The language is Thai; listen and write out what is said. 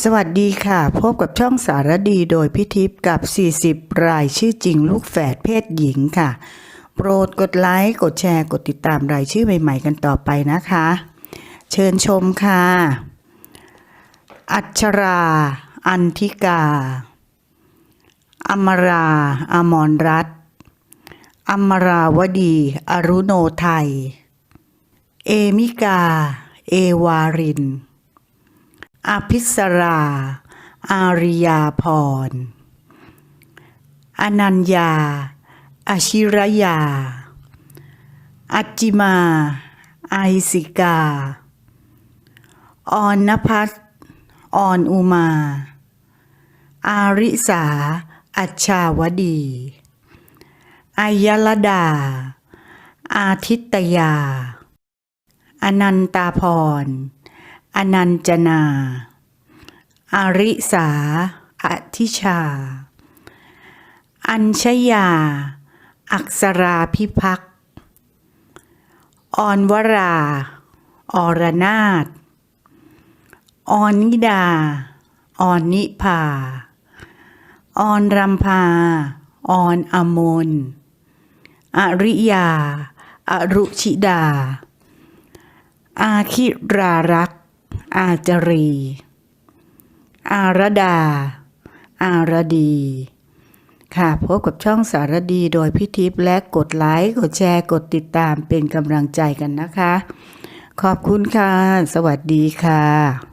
สวัสดีค่ะ พบกับช่องสารดีโดยพิทิพย์กับ 40 รายชื่อจริงลูกแฝดเพศหญิงค่ะ โปรดกดไลค์ กดแชร์ กดติดตามรายชื่อใหม่ ๆ กันต่อไปนะคะ เชิญชมค่ะ อัชรา อันทิกา อมรา อมรรัตน์อมราวดี อรุโนไทย เอมิกา เอวาริน อภิสรา อาริยาพร อนัญญา อาชิรยา อัจจิมา ไอสิกา ออนนพัฒน์ออนอุมา อาริสา อัชชาวดีอายลดา อาทิตยา อนันตาพร อนันจนา อาริสา อธิชา อัญชยา อักษราพิพักษ์ออนวรา อรนาถออนนิดา ออนนิพาออนรำพา ออนอมนอริยา อรุชิดา อาคิรารักษ อาจรี อารดา อารดี ค่ะพบกับช่องสารดีโดยพิทิพและกดไลค์กดแชร์กดติดตามเป็นกำลังใจกันนะคะ ขอบคุณค่ะ สวัสดีค่ะ